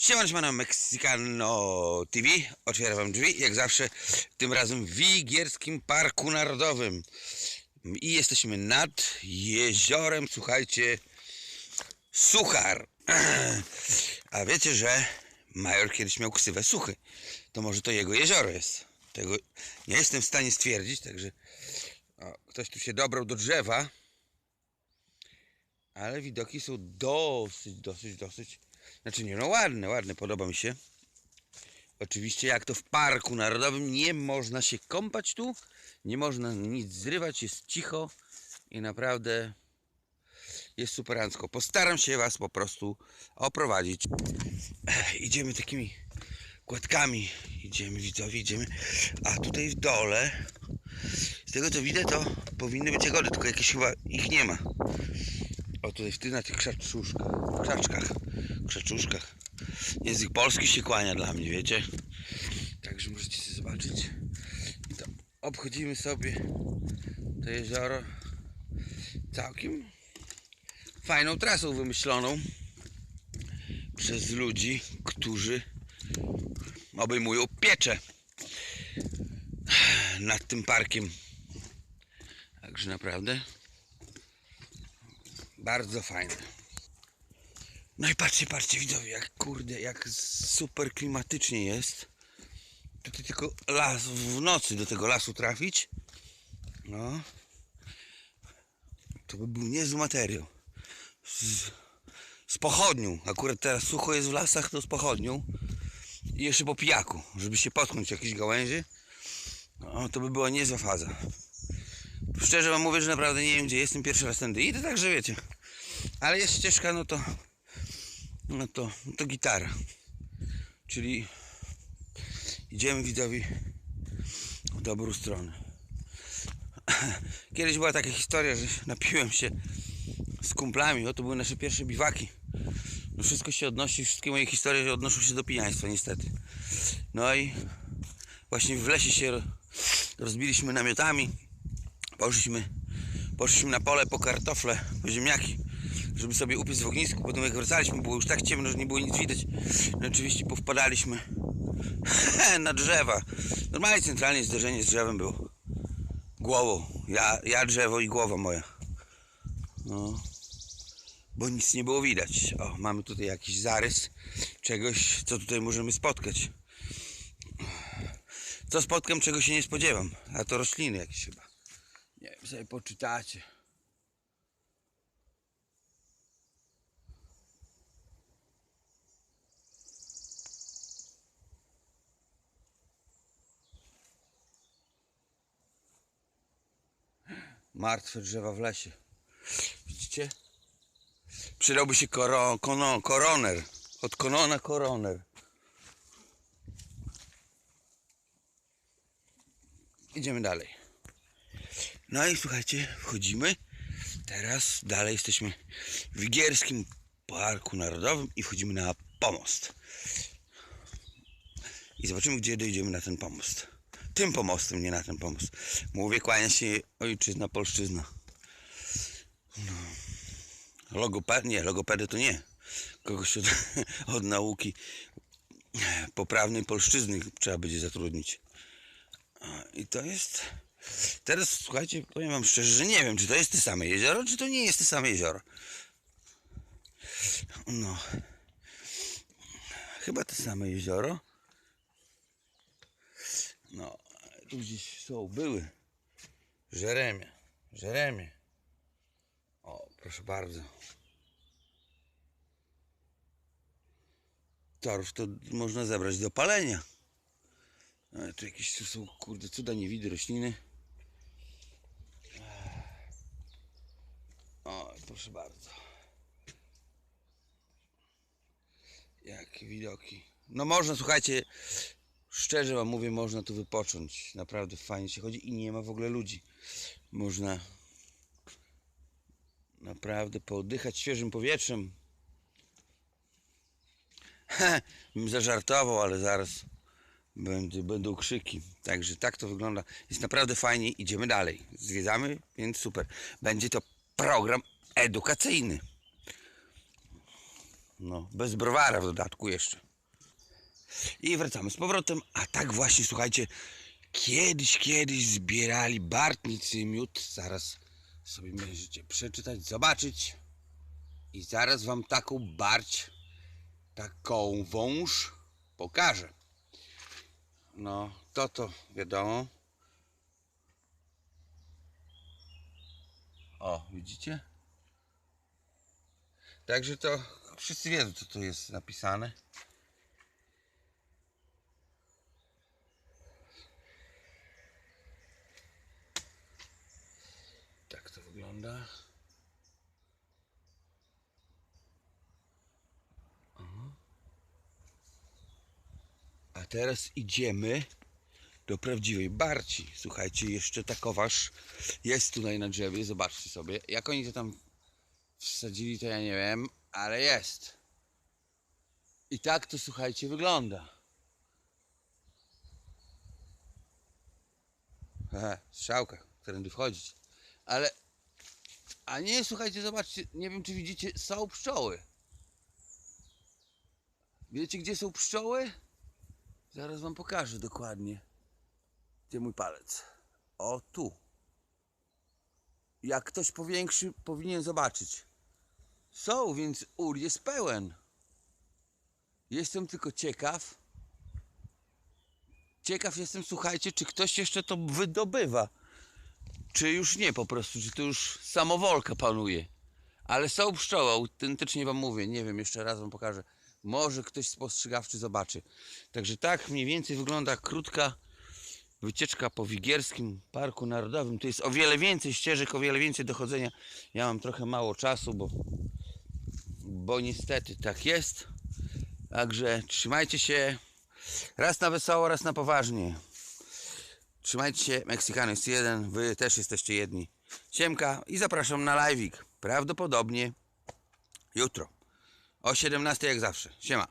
Siemano, siemano, TV. Otwieram wam drzwi, jak zawsze, tym razem w Wigierskim Parku Narodowym. I jesteśmy nad jeziorem, słuchajcie, Suchar. A wiecie, że Major kiedyś miał ksywę Suchy. To może to jego jezioro jest. Tego nie jestem w stanie stwierdzić, także o, ktoś tu się dobrał do drzewa. Ale widoki są dosyć, dosyć, dosyć. Znaczy nie, no ładne, ładne, podoba mi się. Oczywiście jak to w parku narodowym nie można się kąpać tu, nie można nic zrywać, jest cicho i naprawdę jest superancko. Postaram się Was po prostu oprowadzić. Idziemy takimi kładkami, idziemy widzowie, idziemy, a tutaj w dole, z tego co widzę to powinny być jagody, tylko jakieś chyba ich nie ma. O tutaj tych na tych krzaczuszkach, krzaczkach, krzaczuszkach. Język polski się kłania dla mnie, wiecie? Także możecie sobie zobaczyć. I to obchodzimy sobie to jezioro całkiem fajną trasą wymyśloną przez ludzi, którzy obejmują pieczę nad tym parkiem. Także naprawdę bardzo fajne. No i patrzcie, patrzcie widzowie, jak kurde, jak super klimatycznie jest. Tutaj tylko las w nocy do tego lasu trafić. No. To by był niezły materiał. Z, z pochodnią. Akurat teraz sucho jest w lasach, to z pochodnią. I jeszcze po pijaku, żeby się potknąć jakieś gałęzie. No, to by była niezła faza. Szczerze wam mówię, że naprawdę nie wiem gdzie jestem pierwszy raz tędy. Idę także wiecie. Ale jest ścieżka, no to no to, no to gitara. Czyli idziemy widzowi w dobrą stronę. Kiedyś była taka historia, że napiłem się z kumplami. O, to były nasze pierwsze biwaki. No wszystko się odnosi, wszystkie moje historie odnoszą się do pijaństwa niestety. No i właśnie w lesie się rozbiliśmy namiotami. Poszliśmy, poszliśmy na pole po kartofle, po ziemniaki, żeby sobie upiec w ognisku. Potem jak wracaliśmy, było już tak ciemno, że nie było nic widać. No oczywiście powpadaliśmy na drzewa. Normalnie centralnie zderzenie z drzewem było. Głową. Ja, ja drzewo i głowa moja. No. Bo nic nie było widać. O, mamy tutaj jakiś zarys czegoś, co tutaj możemy spotkać. Co spotkam, czego się nie spodziewam. A to rośliny jakieś chyba. Nie wiem, sobie poczytacie. Martwe drzewa w lesie. Widzicie? Przydałby się koro, kono, koroner. Od konona koroner. Idziemy dalej. No i słuchajcie, wchodzimy. Teraz dalej jesteśmy w Wigierskim Parku Narodowym i wchodzimy na pomost. I zobaczymy, gdzie dojdziemy na ten pomost. Tym pomostem, nie na ten pomost. Mówię, kłania się ojczyzna, polszczyzna. No. Logoped, nie, logopedy to nie. Kogoś od, od nauki poprawnej polszczyzny trzeba będzie zatrudnić. I to jest. Teraz słuchajcie, powiem wam szczerze, że nie wiem, czy to jest te same jezioro, czy to nie jest te same jezioro. No. Chyba te same jezioro. No, tu gdzieś są, były. Żeremie. Żeremie. O, proszę bardzo. Torf to można zebrać do palenia. Ale tu jakieś tu są, kurde, cuda niewidy rośliny. O, proszę bardzo. Jakie widoki. No można, słuchajcie, szczerze wam mówię, można tu wypocząć. Naprawdę fajnie się chodzi i nie ma w ogóle ludzi. Można naprawdę pooddychać świeżym powietrzem. Bym zażartował, ale zaraz będą, będą krzyki. Także tak to wygląda. Jest naprawdę fajnie. Idziemy dalej. Zwiedzamy, więc super. Będzie to program edukacyjny. No, bez browara w dodatku jeszcze. I wracamy z powrotem. A tak właśnie, słuchajcie, kiedyś, kiedyś zbierali bartnicy miód. Zaraz sobie możecie przeczytać, zobaczyć. I zaraz wam taką barć, taką wąż pokażę. No, to to wiadomo. O, widzicie? Także to wszyscy wiedzą, co tu jest napisane. Tak to wygląda. A teraz idziemy do prawdziwej barci. Słuchajcie, jeszcze takoważ jest tutaj na drzewie. Zobaczcie sobie. Jak oni to tam wsadzili, to ja nie wiem, ale jest. I tak to słuchajcie wygląda. Aha, strzałka, którędy wchodzić. Ale, a nie, słuchajcie, zobaczcie, nie wiem czy widzicie, są pszczoły. Wiecie gdzie są pszczoły? Zaraz wam pokażę dokładnie. Gdzie mój palec? O, tu. Jak ktoś powiększy, powinien zobaczyć. Są, więc ul jest pełen. Jestem tylko ciekaw. Ciekaw jestem, słuchajcie, czy ktoś jeszcze to wydobywa. Czy już nie po prostu, czy to już samowolka panuje. Ale są pszczoły, autentycznie wam mówię, nie wiem, jeszcze raz wam pokażę. Może ktoś spostrzegawczy zobaczy. Także tak mniej więcej wygląda krótka wycieczka po Wigierskim Parku Narodowym. Tu jest o wiele więcej ścieżek, o wiele więcej dochodzenia. Ja mam trochę mało czasu, bo, bo niestety tak jest. Także trzymajcie się raz na wesoło, raz na poważnie. Trzymajcie się, Meksykano jest jeden, wy też jesteście jedni. Siemka i zapraszam na live'ik. Prawdopodobnie jutro. O 17 jak zawsze. Siema.